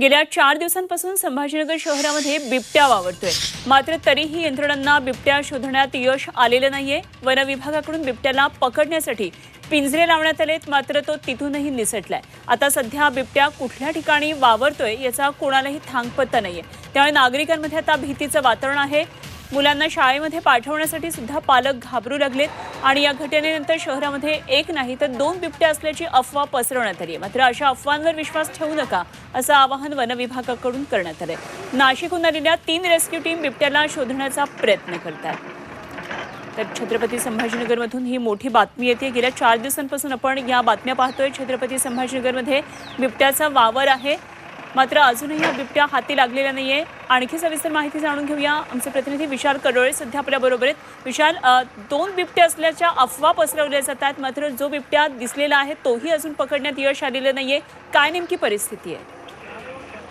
गेल्या चार दिवसांपासून संभाजीनगर शहरामध्ये बिबट्या वावरतोय. मात्र तरीही यंत्रणांना बिबट्या शोधण्यात यश आलेलं नाहीये. वनविभागाकडून बिबट्याला पकडण्यासाठी पिंजरे लावण्यात आलेत मात्र तो तिथूनही निसटलाय. आता सध्या बिबट्या कुठल्या ठिकाणी वावरतोय याचा कोणालाही थांगपत्ता नाहीये. त्यामुळे नागरिकांमध्ये आता भीतीचं वातावरण आहे. मुलांना शाळेमध्ये पाठवण्यासाठी सुद्धा पालक घाबरू लागलेत. आणि या घटनेनंतर शहरामध्ये एक नाही तर दोन बिबट्या असल्याची अफवा पसरवण्यात आली आहे. मात्र अशा अफवांवर विश्वास ठेवू नका असं आवाहन वनविभागाकडून करण्यात आलंय. नाशिकहून आलेल्या तीन रेस्क्यू टीम बिबट्याला शोधण्याचा प्रयत्न करतात. तर छत्रपती संभाजीनगरमधून ही मोठी बातमी येते. गेल्या चार दिवसांपासून आपण या बातम्या पाहतोय. छत्रपती संभाजीनगरमध्ये बिबट्याचा वावर आहे. मात्र अजूनही हा बिबट्या हाती लागलेला आहे आणखी सविस्तर माहिती जाणून घेऊया. आमचे प्रतिनिधी विशाल कडोळे सध्या आपल्या बरोबर आहेत. विशाल दोन बिबट्या असल्याच्या अफवा पसरवल्या जातात मात्र जो बिबट्या दिसलेला आहे तोही अजून पकडण्यात यश आलेलं नाहीये. काय नेमकी परिस्थिती आहे?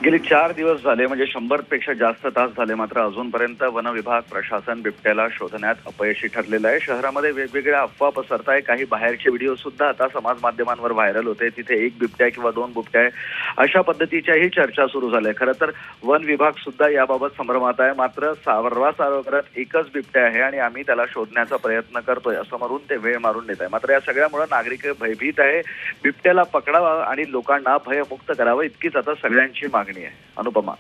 गेली चार दिवस झाले म्हणजे शंभरपेक्षा जास्त तास झाले मात्र अजूनपर्यंत वन विभाग प्रशासन बिबट्याला शोधण्यात अपयशी ठरलेलं आहे. शहरामध्ये वेगवेगळ्या अफवा पसरत आहे काही बाहेरचे व्हिडिओ सुद्धा आता समाज माध्यमांवर व्हायरल होते. तिथे एक बिबट्या किंवा दोन बिबट्या आहे. अशा पद्धतीच्याही चर्चा सुरू झाल्या. खरं तर वन विभाग सुद्धा याबाबत संभ्रमात आहे. मात्र सारवा सारव करत एकच बिबट्या आहे आणि आम्ही त्याला शोधण्याचा प्रयत्न करतोय असं म्हणून ते वेळ मारून देत आहे. मात्र या सगळ्यामुळे नागरिक भयभीत आहे. बिबट्याला पकडावा आणि लोकांना भयमुक्त करावं इतकीच आता सगळ्यांची मागणी आहे. अनुपमा.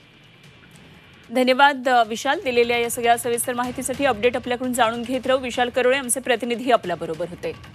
धन्यवाद विशाल. दिलेल्या या सगळ्या सविस्तर माहितीसाठी अपडेट आपल्याकडून जाणून घेत राहू. विशाल करोळे आमचे प्रतिनिधी आपल्याबरोबर होते.